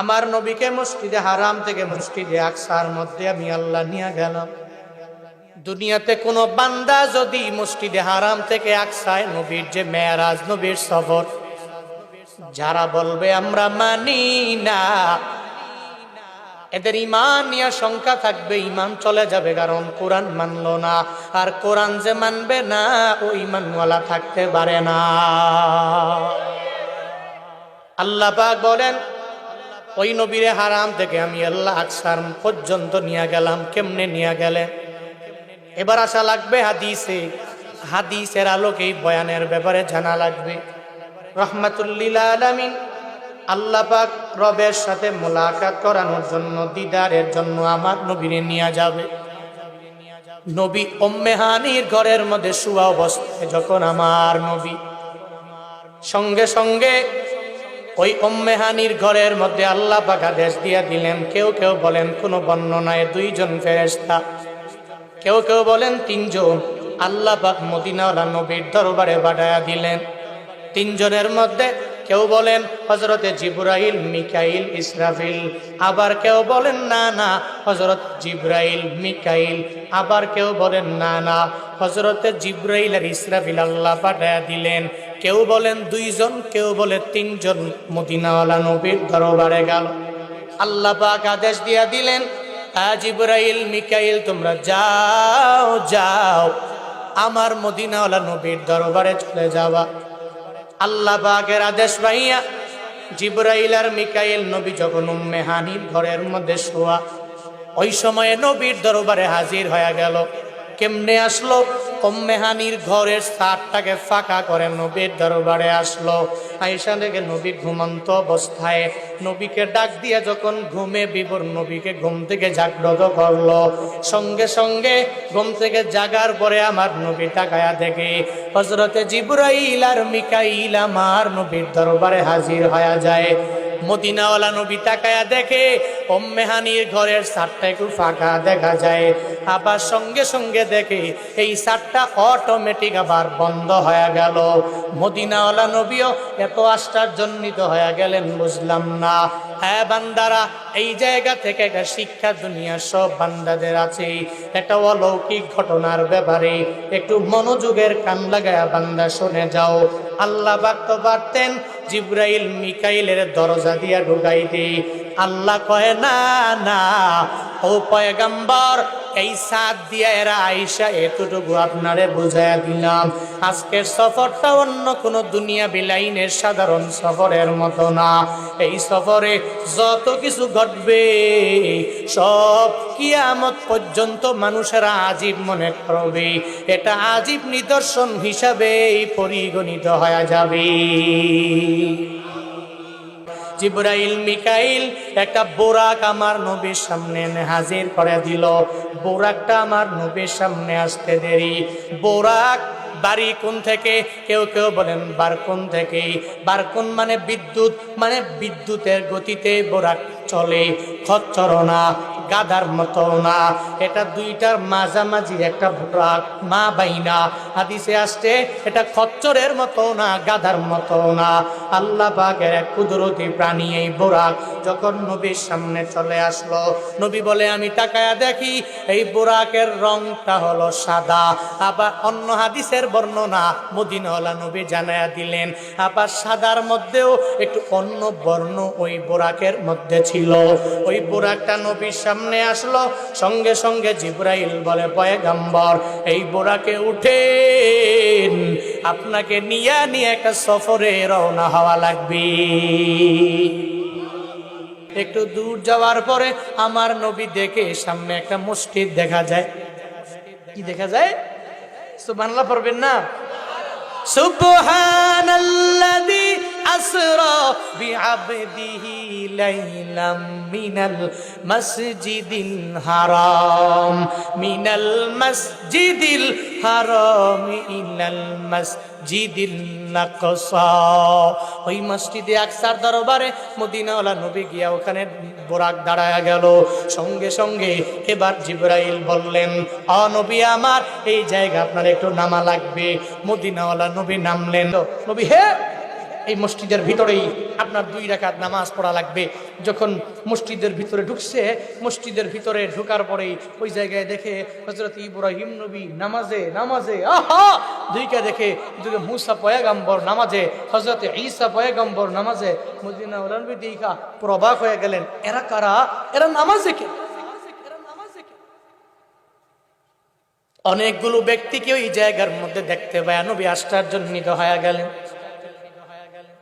আমার নবীকে মসজিদে হারাম থেকে মসজিদে আকসার মধ্যে আমি আল্লাহ নিয়ে গেলাম। দুনিয়াতে কোনো বান্দা যদি মসজিদে হারাম থেকে আকসায়, নবীর যে মেয়ারাজ, নবীর সফর, যারা বলবে আমরা মানি না, এদের ইমান নিয়ে শঙ্কা থাকবে, ইমান চলে যাবে, কারণ কোরআন মানলো না, আর কোরআন যে মানবে না, ও ইমানওয়ালা থাকতে পারে না। আল্লাহ বলেন ওই নবীরে হারাম থেকে আমি আল্লাহ আকসার পর্যন্ত নিয়ে গেলাম, কেমনে নিয়ে গেলে? এবার আসা লাগবে হাদিসে, হাদিসের আলোকে এই বয়ানের ব্যাপারে জানা লাগবে। রহমাতুল্লিল আলমিন, আল্লাহ পাক রবের সাথে মোলাকাত করানোর জন্য, দিদারের জন্য আমার নবীরে নিয়ে যাবে। নবী ওম্মেহানির ঘরের মধ্যে শুয়া অবস্থায়, যখন আমার নবী সঙ্গে সঙ্গে ওই ওম্মেহানির ঘরের মধ্যে আল্লাহ পাক আদেশ দিয়া দিলেন, কেউ কেউ বলেন কোনো বর্ণনায় দুইজন ফেরেস্তা কেউ কেউ বলেন তিনজন। আল্লাহ পাক মদিনাওয়ালা নবীর দরবারে বাড়ায়া দিলেন। তিনজনের মধ্যে কেউ বলেন হজরতে জিব্রাইল, মিকাইল, ইসরাফিল। আবার কেউ বলেন, না না হজরত জিব্রাইল, মিকাইল। আবার কেউ বলেন, না না হজরতে জিব্রাইল আর ইসরাফিল আল্লাহ পাঠায়া দিলেন। কেউ বলেন দুইজন, কেউ বলে তিনজন। মদিনাওয়ালা নবীর দরবারে গেল। আল্লাহ পাক আদেশ দিয়া দিলেন আজ ইব্রাইল মিকাইল, তোমরা যাও যাও। আমার মদিনাওয়ালা নবীর দরবারে চলে যাওয়া। আল্লাহ পাকের আদেশ পাইয়া জিব্রাইল আর মিকাইল নবী যখন উম্মে ঘরের মধ্যে শোয়া, ওই সময়ে নবীর দরবারে হাজির হয়ে গেল। কেমনে আসলো? উম্মেহানির ঘরের সারটাকে ফাঁকা করে নবীর দরবারে আসলো। আইসা থেকে নবী ঘুমন্ত অবস্থায়। নবীকে ডাক দিয়ে যখন ঘুমে বিবর নবীকে ঘুম থেকে জাগ্রত করল। সঙ্গে সঙ্গে ঘুম থেকে জাগার পরে আমার নবী তাকায়া দেখে হজরতে জিব্রাইল আর মিকাইল আমার নবীর দরবারে হাজির হয়ে যায়। মদিনাওয়ালা নবী তাকায়া দেখে ওম্মেহানির ঘরের সারটা একটু ফাঁকা দেখা যায়। আবার সঙ্গে সঙ্গে দেখে এই সারটা অটোমেটিক আবার বন্ধ হয়ে গেল। মদিনাওয়ালা নবীও এত আশ্চর্যজনিত হয়ে গেলেন, বুঝলাম না। হ্যাঁ বান্দারা, এই জায়গা থেকে একটা শিক্ষা দুনিয়ার সব বান্দাদের আছে। একটা অলৌকিক ঘটনার ব্যাপারে একটু মনোযোগের কান লাগায়া বান্দা শুনে যাও। আল্লাহ বাক্য পারতেন। জিব্রাইল মিকাইলের দরজা দিয়া ঢুকাইতে। আল্লাহ কয়, না না, ও পয়গম্বর, এই সাত দিয়া এরা আইসা এতটুকু আপনারে বুঝাইয়া দিলাম। আজকের সফরটা অন্য কোনো দুনিয়া বিলাইনের সাধারণ সফরের মতো না। এই সফরে যত কিছু ঘটবে, সব কিয়ামত পর্যন্ত মানুষেরা আজীব মনে করবে। এটা আজীব নিদর্শন হিসাবে পরিগণিত হয়ে যাবে। জিব্রাইল, মিকাইল, একটা বোরাক আমার নবীর সামনে হাজির করে দিল। বোরাকটা আমার নবীর সামনে আসতে দেরি। বোরাক, বাড়ি কোন থেকে? কেউ কেউ বলেন বারকুন থেকে বারকুন মানে বিদ্যুৎ মানে বিদ্যুতের গতিতে বোরাক চলে। খচ্চর না গাধার মতো না। এটা দুইটার মাঝামাঝি একটা মা বাইনা। হাদিসে আসছে, এটা খচ্চরের মতো না, গাধার মতো না। আল্লাহ পাকের এক কুদরতি প্রাণী এই বোরাক। যখন নবীর সামনে চলে আসলো, নবী বলে, আমি তাকায়া দেখি, এই বোরাকের রংটা হলো সাদা। আবার অন্য হাদিসের বর্ণনা মদিনওয়ালা নবী জানায়া দিলেন, আবার সাদার মধ্যেও একটু অন্য বর্ণ ওই বোরাকের মধ্যে ছিল। ওই বোরাকটা নবীর সামনে আসলো, সঙ্গে সঙ্গে জিব্রাইল বলে, পয়গাম্বর, এই বোরাকে উঠে আপনাকে নিয়ে নিয়ে একটা সফরে রওনা হওয়া লাগবে। একটু দূর যাওয়ার পরে আমার নবী দেখে সামনে একটা মসজিদ দেখা যায়। কি দেখা যায়? বাংলা পড়বেন না? সুবহানাল্লাযী আসরা বিআবদিহি লাইলাম মিনাল মসজিদিল হারাম মিনাল মসজিদিল হারাম ইলাল মসজিদিল নাকসা ওই মসজিদে আকসার দরবারে মদিনাওয়ালা নবী গিয়া ওখানে বোরাক দাঁড়ায়া গেল। সঙ্গে সঙ্গে এবার জিব্রাইল বললেন অ নবী আমার, এই জায়গা আপনার একটু নামা লাগবে। মদিনাওয়ালা নবী নামলেন। নবী হে এই মসজিদের ভিতরেই আপনার দুই রাকাত নামাজ পড়া লাগবে। যখন মসজিদের ভিতরে ঢুকছে, মসজিদের ভিতরে ঢুকার পরেই ওই জায়গায় দেখে হজরত ইব্রাহিম নবী নামাজে নামাজে, আহা! দুইকে দেখে দুইকে মুসা পয়াগাম্বর নামাজে হজরত ঈসা পয়াগাম্বর নামাজে মদিনা ওলানবী প্রবাক হয়ে গেলেন। এরা কারা? এরা নামাজে কে? অনেকগুলো ব্যক্তিকে ওই জায়গার মধ্যে দেখতে পায়। নবী আশ্চর্যজনিত হয়ে গেলেন।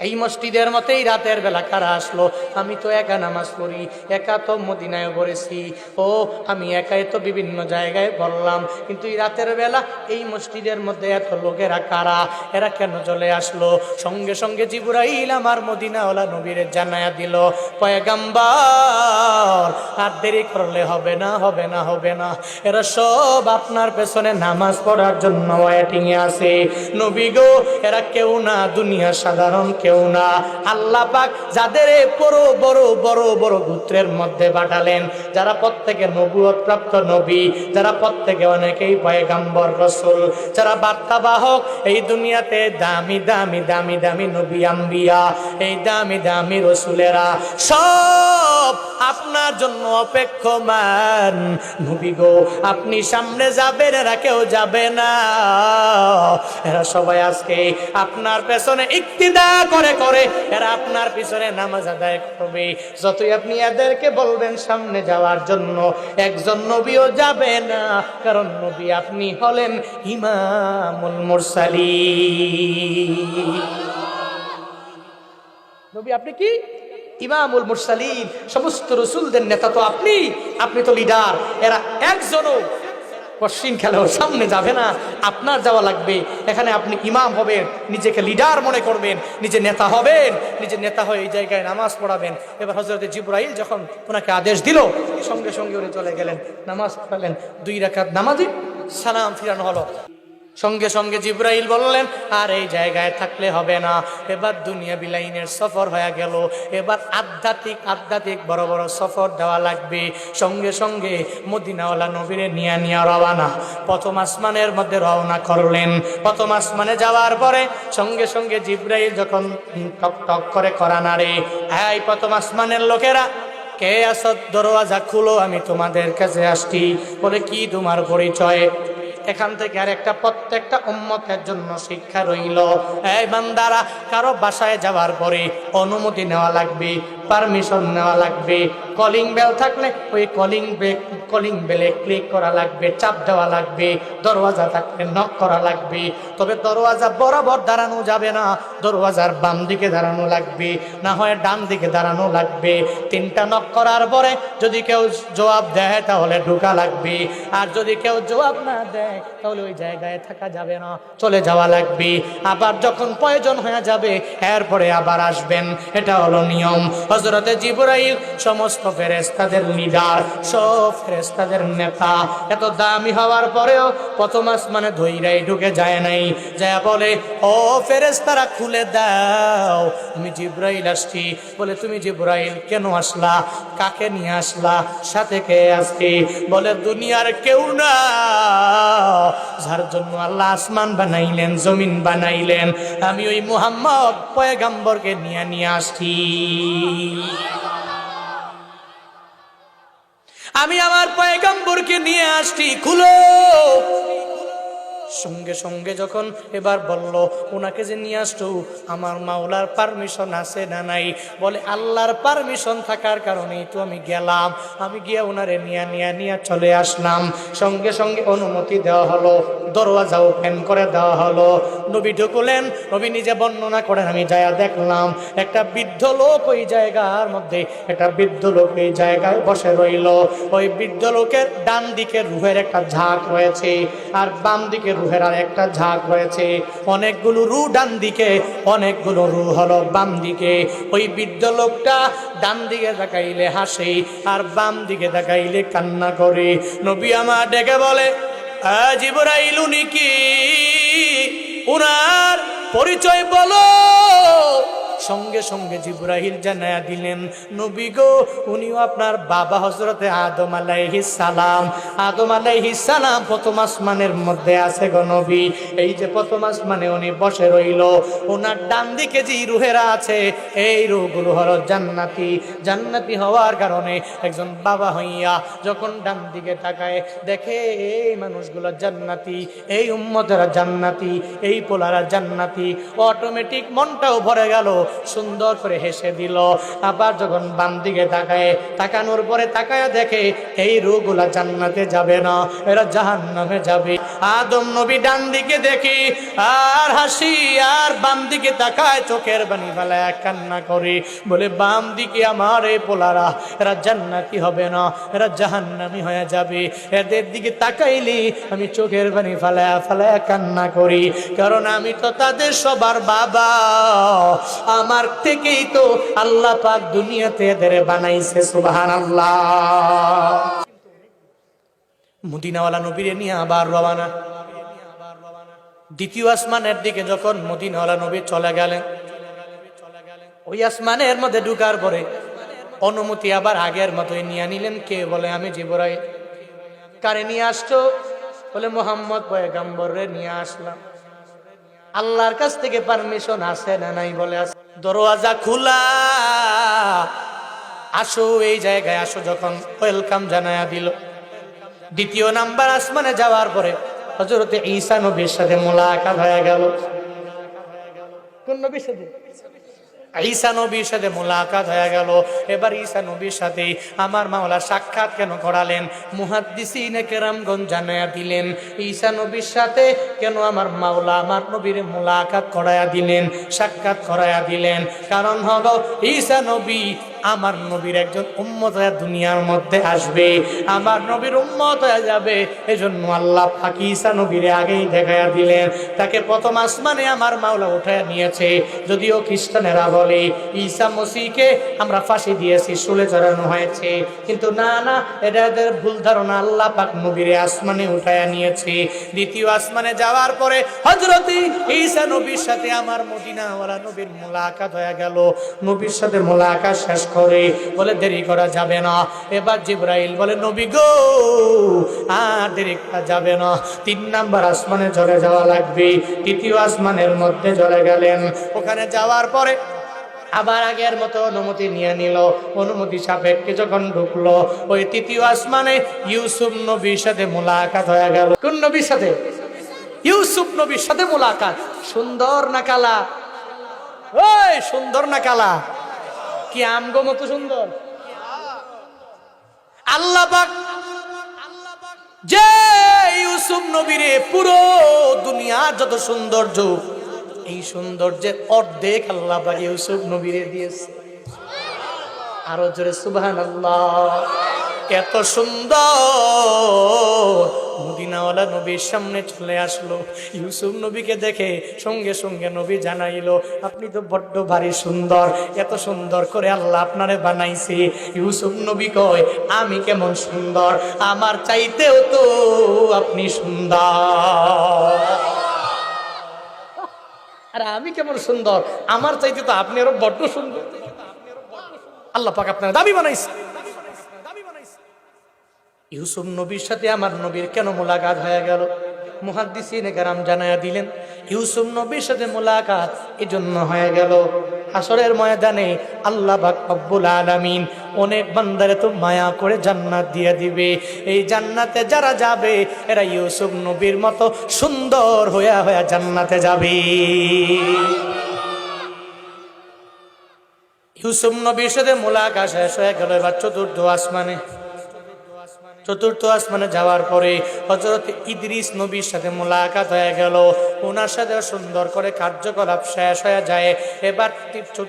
এই মসজিদের মতেই রাতের বেলা কারা আসলো? আমি তো একা নামাজ পড়ি, একা তো মদিনায় পড়েছি। ও, আমি একাই তো বিভিন্ন জায়গায় বললাম কিন্তু এই রাতের বেলা এই মসজিদের মধ্যে এত লোকেরা কারা? এরা কেন চলে আসলো? সঙ্গে সঙ্গে জিবুরাইল আমার মদিনাওয়ালা নবীর জানায়া দিল, পয়গাম্বার, আর দেরি করলে হবে না হবে না হবে না। এরা সব আপনার পেছনে নামাজ পড়ার জন্য ওয়েটিং এ আছে। নবী গো, এরা কেউ না দুনিয়া সাধারণ কেউ না। আল্লাহ পাক যাদের বড় বড় বড় বড় গোত্রের মধ্যে পাঠালেন, যারা প্রত্যেকে নবুয়ত প্রাপ্ত নবী, যারা প্রত্যেকে অনেকেই পয়গাম্বর রসুল, যারা বার্তাবাহক, এই দুনিয়াতে দামি দামি দামি দামি নবী আম্বিয়া, এই দামি দামি রসুলেরা সব আপনার জন্য অপেক্ষমান। নবী গো, আপনি সামনে যাবেন, এরা কেউ যাবে না। এরা সবাই আজকে আপনার পেছনে ইক্তিদা করে করে, এরা আপনার পিছনে নামাজ আদায় করবে। যতই আপনি এদেরকে বলবেন সামনে যাওয়ার জন্য, একজন নবীও যাবে না, কারণ নবী আপনি হলেন ইমামুল মুরসালি নবী আপনি কি? ইমামুল মুরসালিন। সমস্ত রসুলদের নেতা তো আপনি আপনি তো লিডার এরা একজনও পশ্চিম খেলেও সামনে যাবে না। আপনার যাওয়া লাগবে। এখানে আপনি ইমাম হবেন, নিজেকে লিডার মনে করবেন, নিজে নেতা হবেন, নিজে নেতা হয়ে এই জায়গায় নামাজ পড়াবেন। এবার হজরত জিব্রাহিল যখন ওনাকে আদেশ দিল, সঙ্গে সঙ্গে উনি চলে গেলেন, নামাজ পড়ালেন, দুই রেখাত নামাজি সালাম ফিরানো হলো। সঙ্গে সঙ্গে জিব্রাইল বললেন, আর এই জায়গায় থাকলে হবে না। এবার দুনিয়া বিলাইনের সফর হয়ে গেল। এবার আধ্যাত্মিক আধ্যাত্মিক বড় বড় সফর দেওয়া লাগবে। সঙ্গে সঙ্গে মদিনাওয়ালা নবীরে নিয়ে নিয়ে রওয়ানা প্রথম আসমানের মধ্যে রওনা করলেন। প্রথম আসমানে যাওয়ার পরে সঙ্গে সঙ্গে জিব্রাইল যখন টক টক করে করা নাড়ে এই প্রথম আসমানের লোকেরা, কে আসত দরওয়াজা খুলো, আমি তোমাদের কাছে আসছি। বলে, কি তোমার পরিচয়? এখান থেকে আর একটা প্রত্যেকটা উম্মতের জন্য শিক্ষা রইল। এই বান্দারা কারও বাসায় যাওয়ার পরে অনুমতি নেওয়া লাগবে পারমিশন নেওয়া লাগবে। কলিং বেল থাকলে ওই কলিং বেল কলিং বেলে ক্লিক করা লাগবে, চাপ দেওয়া লাগবে, দরওয়াজা থাকলে নক করা লাগবে। তবে দরওয়াজা বরাবর দাঁড়ানো যাবে না, দরওয়াজার বাম দিকে দাঁড়ানো লাগবে, না হয় ডান দিকে দাঁড়ানো লাগবে। তিনটা নক করার পরে যদি কেউ জবাব দেয় তাহলে ঢোকা লাগবে। আর যদি কেউ জবাব না দেয় তাহলে ওই জায়গায় থাকা যাবে না, চলে যাওয়া লাগবে। আবার যখন প্রয়োজন হয়ে যাবে, এরপরে আবার আসবেন। এটা হলো নিয়ম। হজরতে জিবরাইল, সমস্ত ফেরেস্তাদের লিডার সব ফেরেস্তাদের নেতা। এত দামি হওয়ার পরেও প্রথম আসমানে ধৈরাই ঢুকে যায় নাই। যা বলে, ও ফেরেস্তারা খুলে দাও। আমি জিব্রাইল আসছি। বলে, তুমি জিব্রাইল, কেন আসলা? কাকে নিয়ে আসলা? সাথে কে আসছি বলে, দুনিয়ার কেউ না। যার জন্য আল্লাহ আসমান বানাইলেন, জমিন বানাইলেন। আমি ওই মুহাম্মদ পয়গাম্বরকে নিয়ে নিয়ে আসছি। আমি আমার পয়গম্বরকে নিয়ে আসছি খুলো। সঙ্গে সঙ্গে যখন এবার বলল, ওনাকে যে নিয়ে আসতো আমার মাওলার পারমিশন আছে না নাই? বলে, আল্লাহর পারমিশন থাকার কারণেই তো আমি গেলাম। আমি গিয়ে ওনারে নিয়ে নিয়ে নিয়ে চলে আসলাম। সঙ্গে সঙ্গে অনুমতি দেওয়া হলো দরওয়াজা ওপেন করে দেওয়া হলো। নবী ঢুকুলেন, নবী নিজে বর্ণনা করেন, আমি যায়া দেখলাম, একটা বৃদ্ধ লোক ওই জায়গার মধ্যে, একটা বৃদ্ধ লোক এই জায়গায় বসে রইল। ওই বৃদ্ধ লোকের ডান দিকে রুহের একটা ঝাঁক রয়েছে, আর বাম দিকে রুহের আর একটা ঝাঁক রয়েছে। অনেকগুলো রু ডান দিকে, অনেকগুলো রু হলো বাম দিকে। ওই বৃদ্ধ লোকটা ডান দিকে দেখাইলে হাসে আর বাম দিকে তাকাইলে কান্না করে। নবী আমার ডেকে বলে জিবরাইল, উনি কি? উনার পরিচয় বলো। সঙ্গে সঙ্গে জিব্রাহিল জানায়া দিলেন, নবী গো, উনিও আপনার বাবা হজরতে আদম আলাইহিস সালাম। আদম আলাইহিস সালাম প্রথম আসমানের মধ্যে আছে গো নবী। এই যে প্রথম আসমানে উনি বসে রইল ওনার ডান দিকে যে রুহেরা আছে, এই রুহগুলো হলো জান্নাতি। জান্নাতি হওয়ার কারণে একজন বাবা হইয়া যখন ডান দিকে তাকায়, দেখে এই মানুষগুলো জান্নাতি, এই উম্মতেরা জান্নাতি, এই পোলারা জান্নাতি। অটোমেটিক মনটাও ভরে গেল সুন্দর করে হেসে দিল। আবার যখন বাম দিকে তাকায়, তাকানোর পরে তাকায় দেখে এই রোগুলা জান্নাতে যাবে না, এরা জাহান নামে যাবে। আদম নবী ডান দিকে দেখি আর হাসি, আর বাম দিকে তাকায়, চোখের বানি বেলায় কান্না করে। বলে, বাম দিকে আমার এই পোলারা, এরা জান্নাতি হবে না, এরা জাহান্নামি হয়ে যাবে। এদের দিকে তাকাইলি, আমি চোখের বানি ফালায়া ফালায়া কান্না করি। কারণ আমি তো তাদের সবার বাবা। আমার থেকেই তো আল্লাহ পাক দুনিয়াতে এদের বানাইছে সুবাহান মদিনাওয়ালা নিয়ে আবার দ্বিতীয় আসমানের দিকে যখন মদিনাওয়ালা নবী চলে গেলেন, ওই আসমানের মধ্যে ঢুকার পরে অনুমতি আবার আগের মতোই নিয়ে নিলেন। কে বলে? আমি জিবরাই কারে নিয়ে আসছো? বলে, মোহাম্মদ পয়গাম্বরে নিয়ে আসলাম। আল্লাহর কাছ থেকে পারমিশন আছে না নাই বলে আছে দরওয়াজা খোলা। আসো এই জায়গায়, আসো যখন ওয়েলকাম জানায়া দিল। দ্বিতীয় নাম্বার আসমানে যাওয়ার পরে হজরতে ঈসা নবীর সাথে মোলাকাত হয়ে গেল। কোন নবীর সাথে? ঈসা নবীর সাথে মোলাকাত হয়ে গেল। এবার ঈসা নবীর সাথে আমার মাওলা সাক্ষাৎ কেন করালেন মুহাদ্দিসিনে কেরামগঞ্জ জানায়া দিলেন, ঈসা নবীর সাথে কেন আমার মাওলা, আমার নবীর মোলাকাত করায়া দিলেন? সাক্ষাৎ করায়া দিলেন, কারণ হলো, ঈসা নবী আমার নবীর একজন উম্মত হয়ে দুনিয়ার মধ্যে আসবে, আমার নবীর উম্মত হয়ে যাবে। এজন্য আল্লাহ ফাঁকি নবীরে আগেই দেখাইয়া দিলেন। তাকে প্রথম আসমানে আমার মাওলা উঠায় নিয়েছে। যদিও খ্রিস্টানেরা বলে, ঈসা মসিকে আমরা ফাঁসি দিয়েছি, শুলে চড়ানো হয়েছে। কিন্তু না না, এটা এদের ভুল ধারণা। আল্লাহ পাক নবীরে আসমানে উঠায় নিয়েছে। দ্বিতীয় আসমানে যাওয়ার পরে হজরতি ঈসা নবীর সাথে আমার মদিনা মদিনাওয়ালা নবীর মোলাকাত হয়ে গেল। নবীর সাথে মোলাকাত শেষ করে, বলে দেরি করা যাবে না। এবার জিব্রাইল বলে, নবী গো, আর দেরি করা যাবে না। তিন নাম্বার আসমানে চলে যাওয়া লাগবে। তৃতীয় আসমানের মধ্যে চলে গেলেন। ওখানে যাওয়ার পরে আবার আগের মতো অনুমতি নিয়ে নিল। অনুমতি সাপেক্ষে যখন ঢুকলো, ওই তৃতীয় আসমানে ইউসুফ নবীর সাথে মোলাকাত হয়ে গেল। কোন নবীর সাথে? ইউসুফ নবীর সাথে মোলাকাত। সুন্দর না কালা? ওই, সুন্দর না কালা? কি আম আমগো মতো সুন্দর? আল্লাহ যে ইউসুফ নবীরে পুরো দুনিয়ার যত সৌন্দর্য, এই সৌন্দর্যের অর্ধেক আল্লাহ ইউসুফ নবীরে দিয়েছে। আরও জোরে সুবহান এত সুন্দর মদিনাওয়ালা নবীর সামনে চলে আসলো। ইউসুফ নবীকে দেখে সঙ্গে সঙ্গে নবী জানাইলো, আপনি তো বড্ড ভারী সুন্দর, এত সুন্দর করে আল্লাহ আপনারে বানাইছে। ইউসুফ নবী কয়, আমি কেমন সুন্দর, আমার চাইতেও তো আপনি সুন্দর। আর আমি কেমন সুন্দর, আমার চাইতে তো আপনি আরও বড্ড সুন্দর। আল্লাহ পাক আপনার দাবি বানাইছে। ইউসুফ নবীর সাথে আমার নবীর কেন মোলাকাত হয়ে গেল? মুহাদ্দিসিনে কারাম জানায়া দিলেন, ইউসুফ নবীর সাথে মোলাকাত এই জন্য হয়ে গেল। হাসরের ময়দানে আল্লাহ পাক রব্বুল আলামিন অনেক বান্দারে তো মায়া করে জান্নাত দিয়ে দিবে। এই জান্নাতে যারা যাবে, এরা ইউসুফ নবীর মতো সুন্দর হইয়া হইয়া জান্নাতে যাবে। ইউসুফ নবীর সাথে মোলাকাত শেষ হয়ে গেল, এবার চতুর্থ আসমানে। চতুর্থ আসমানে যাওয়ার পরে হজরত ইদ্রিস নবীর সাথে মোলাকাত হয়ে গেল। ওনার সাথে সুন্দর করে কার্যকলাপ শেষ হয়ে যায়। এবার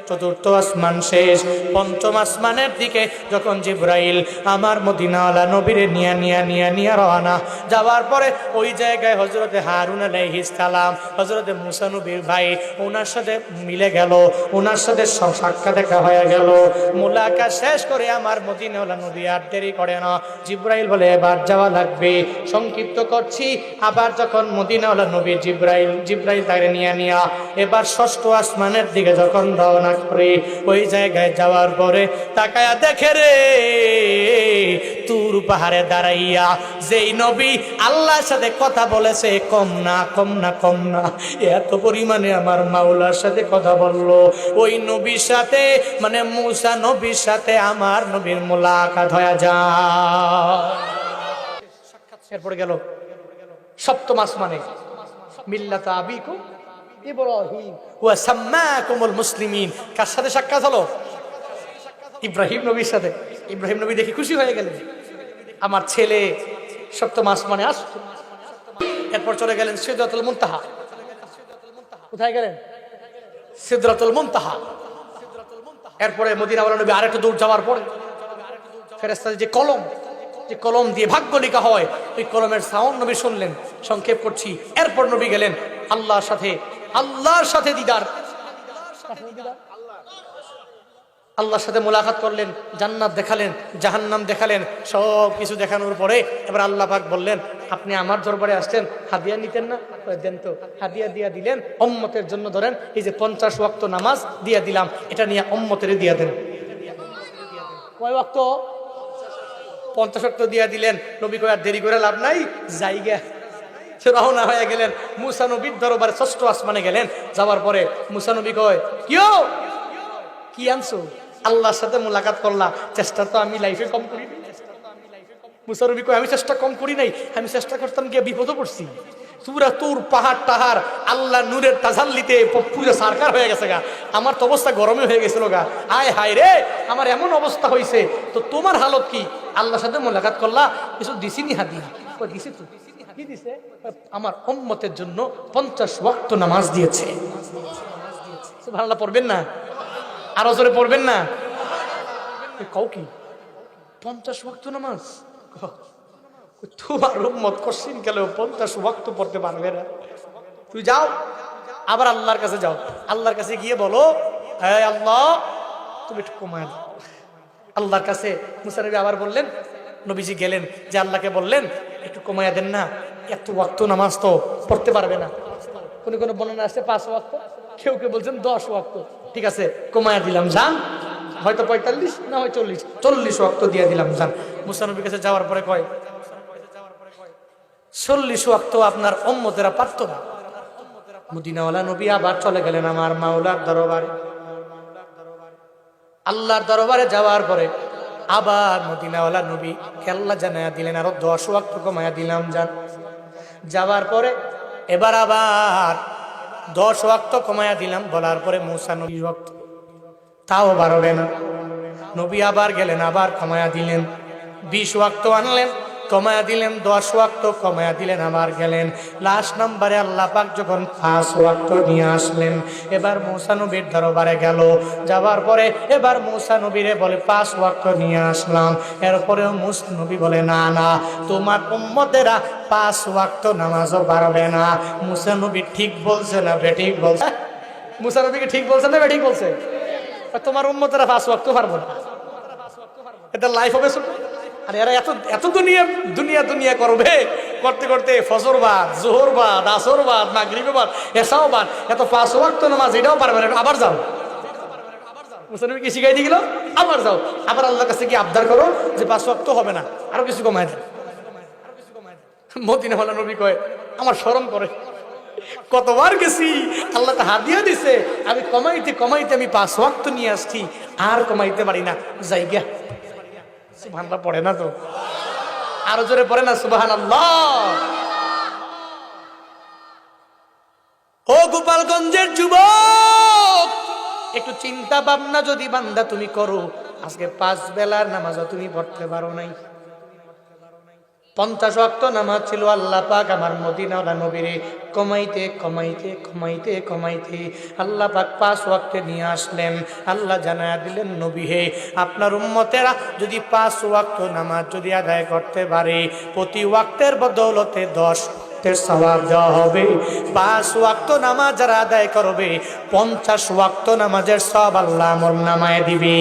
চতুর্থ আসমান শেষ। পঞ্চম আসমানের দিকে যখন জিব্রাইল আমার মদিনাওয়ালা নবীরে নিয়া নিয়া নিয়া নিয়া রওনা, যাওয়ার পরে ওই জায়গায় হজরতে হারুন আলাইহিস সালাম হজরতে মুসা নবীর ভাই ওনার সাথে মিলে গেল। ওনার সাথে সাক্ষাৎ দেখা হয়ে গেল। মোলাকাত শেষ করে আমার মদিনাওয়ালা নবী আর দেরি করে না। জিব্রাইল জিব্রাইল বলে এবার যাওয়া লাগবে। সংক্ষিপ্ত করছি, আবার যখন মদিনাওয়ালা নবী জিব্রাইল জিব্রাইল তাকে নিয়ে নিয়া এবার ষষ্ঠ আসমানের দিকে যখন রওনা করে, ওই জায়গায় যাওয়ার পরে তাকায়া দেখে রে। তুর পাহাড়ে দাঁড়াইয়া, যেই নবী আল্লাহর সাথে কথা বলেছে, কম না কম না কম না, এত পরিমাণে আমার মাওলার সাথে কথা বলল। ওই নবীর সাথে মানে মুসা নবীর সাথে আমার নবীর মোলাকাত হয়ে যায়। এরপরে গেল। সপ্তম আসমানে, মিল্লাত আবিকুম ইব্রাহিম ওয়া সাম্মাকুমুল মুসলিমিন। কার সাথে সাক্ষাৎ হলো? ইব্রাহিম নবীর সাথে। ইব্রাহিম নবী দেখে খুশি হয়ে গেলেন। আমার ছেলে সপ্তম আসমানে আসছে এরপর চলে গেলেন সিদ্ধাতুল মুনতাহা। কোথায় গেলেন? সিদ্ধাতুল মুনতাহা। এরপরে মদিনাওয়ালা নবী আরেকটু দূর যাওয়ার পরে ফেরেস্তাদের যে কলম যে কলম দিয়ে ভাগ্য লেখা হয়, ওই কলমের সাউন্ড নবী শুনলেন, সংক্ষেপ করছি। এরপর নবী গেলেন আল্লাহর সাথে আল্লাহর সাথে দিদার। আল্লাহর সাথে মোলাকাত করলেন, জান্নাত দেখালেন, জাহান্নাম দেখালেন, সব কিছু দেখানোর পরে এবার আল্লাহ পাক বললেন, আপনি আমার দরবারে আসছেন, হাদিয়া নিতেন না? দেন তো, হাদিয়া দিয়া দিলেন অম্মতের জন্য ধরেন, এই যে পঞ্চাশ ওয়াক্ত নামাজ দিয়া দিলাম, এটা নিয়ে অম্মতের দিয়া দেন। কয় ওয়াক্ত? পঞ্চাশ ওয়াক্ত দিয়া দিলেন। নবী কয়, আর দেরি করে লাভ নাই জায়গা রওনা হয়ে গেলেন। মুসানবীর দরবারে ষষ্ঠ আসমানে গেলেন। যাওয়ার পরে মুসানবী কয় কিও কি আনছো? আল্লাহর সাথে মোলাকাত করলা চেষ্টা তো আমি লাইফে কম করি। মুসারবি আমি চেষ্টা কম করি নাই। আমি চেষ্টা করতাম গিয়ে বিপদে পড়ছি। তুরা তুর পাহাড় টাহার আল্লাহ নূরের তাজাল্লিতে প- পুরো সারকার হয়ে গেছে গা। আমার তো অবস্থা গরমে হয়ে গেছিল গা। আয় হায় রে আমার এমন অবস্থা হয়েছে তো তোমার হালত কি? আল্লাহর সাথে মোলাকাত করলা। কিছু দিছিনি হাদি? কয়, দিছি তো। দিছে? আমার উম্মতের জন্য পঞ্চাশ ওয়াক্ত নামাজ দিয়েছে। ভালো পড়বেন না? আরও জোরে পড়বেন না? কও কি? পঞ্চাশ ওয়াক্ত নামাজ? তোমার উম্মত কশিন গেলেও পঞ্চাশ ওয়াক্ত পড়তে পারবে না। তুই যাও, আবার আল্লাহর কাছে যাও। আল্লাহর কাছে গিয়ে বলো হ্যাঁ আল্লাহ, তুমি একটু কমায় দাও। আল্লাহর কাছে মুসানবী আবার বললেন, নবীজি গেলেন যে আল্লাহকে বললেন, একটু কমায়া দেন না, এত ওয়াক্ত নামাজ তো পড়তে পারবে না। কোনো কোনো বর্ণনা আসছে, পাঁচ ওয়াক্ত? কেউ কেউ বলছেন দশ ওয়াক্ত। ঠিক আছে, কমায়া দিলাম, যান। হয়তো পঁয়তাল্লিশ, না হয় চল্লিশ। চল্লিশ ওয়াক্ত দিয়ে দিলাম, যান। মুসানবীর কাছে যাওয়ার পরে কয়, চল্লিশ ওয়াক্ত আপনার অম্মতেরা পারত না। মদিনাওয়ালা নবী আবার চলে গেলেন আমার মাওলার দরবারে। আল্লাহর দরবারে যাওয়ার পরে আবার মদিনাওয়ালা নবী কেল্লা জানায়া দিলেন, আরও দশ ওয়াক্ত কমায়া দিলাম, যান। যাওয়ার পরে এবার আবার দশ ওয়াক্ত কমায়া দিলাম, বলার পরে মৌসা নবী ওয়াক্ত তাও বাড়বে না। নবী আবার গেলেন, আবার কমায়া দিলেন। বিশ ওয়াক্ত আনলেন। কমায়া দিলেন, দশ ওয়াক্ত কমায়া দিলেন, আবার গেলেন। লাস্ট নাম্বারে আল্লাহ পাক যখন পাঁচ ওয়াক্ত নিয়ে আসলেন, এবার নবীর দরবারে গেল। যাওয়ার পরে এবার নবীরে বলে, পাঁচ ওয়াক্ত নিয়ে আসলাম। এরপরেও নবী বলে, না না, তোমার উম্মতেরা পাঁচ ওয়াক্ত নামাজও পারবে না। নবী ঠিক বলছে না বেঠিক বলছে? মুসা নবীকে ঠিক বলছে না বেঠিক বলছে? তোমার উন্মতেরা পাঁচ ওয়াক্ত পারব না। এটা লাইফ হবে ছোট আর এরা এত এত দুনিয়া দুনিয়া দুনিয়া করবে? করতে করতে ফজর বাদ, জোহর বাদ, আসর বাদ, মাগরিব বাদ, এসাও বাদ, এত পাঁচ ওয়াক্ত নামাজ এটাও পারবে না, আবার যাও। মুসলিম কি শিখাই দিয়ে আবার যাও। আবার আল্লাহর কাছে কি আবদার করো যে পাঁচ ওয়াক্ত হবে না, আরও কিছু কমায় দেন। মদিনা হলা নবী কয়, আমার স্মরণ করে। কতবার গেছি, আল্লাহ তো হাদিয়া দিছে, আমি কমাইতে কমাইতে আমি পাঁচ ওয়াক্ত নিয়ে আসছি, আর কমাইতে পারি না জায়গা সুবহানাল্লাহ পড়ে না তো? আরও জোরে পড়ে না, সুবহানাল্লাহ। ও গোপালগঞ্জের যুবক, একটু চিন্তা ভাবনা যদি বান্দা তুমি করো, আজকে পাঁচ বেলার নামাজও তুমি পড়তে পারো নাই। পঞ্চাশ অক্ত নামাজ ছিল, আল্লাহ পাক আমার মদিনাওয়ালা নবীরে কমাইতে কমাইতে কমাইতে কমাইতে আল্লাহ পাক পাঁচ ওয়াক্তে নিয়ে আসলেন। আল্লাহ জানায়া দিলেন, নবী হে, আপনার উম্মতেরা যদি পাঁচ ওয়াক্ত নামাজ যদি আদায় করতে পারে, প্রতি ওয়াক্তের বদৌলতে দশ ওয়াক্তের সওয়াব দেওয়া হবে। পাঁচ ওয়াক্ত নামাজ যারা আদায় করবে, পঞ্চাশ ওয়াক্ত নামাজের সব আল্লাহ আমল নামায় দিবে।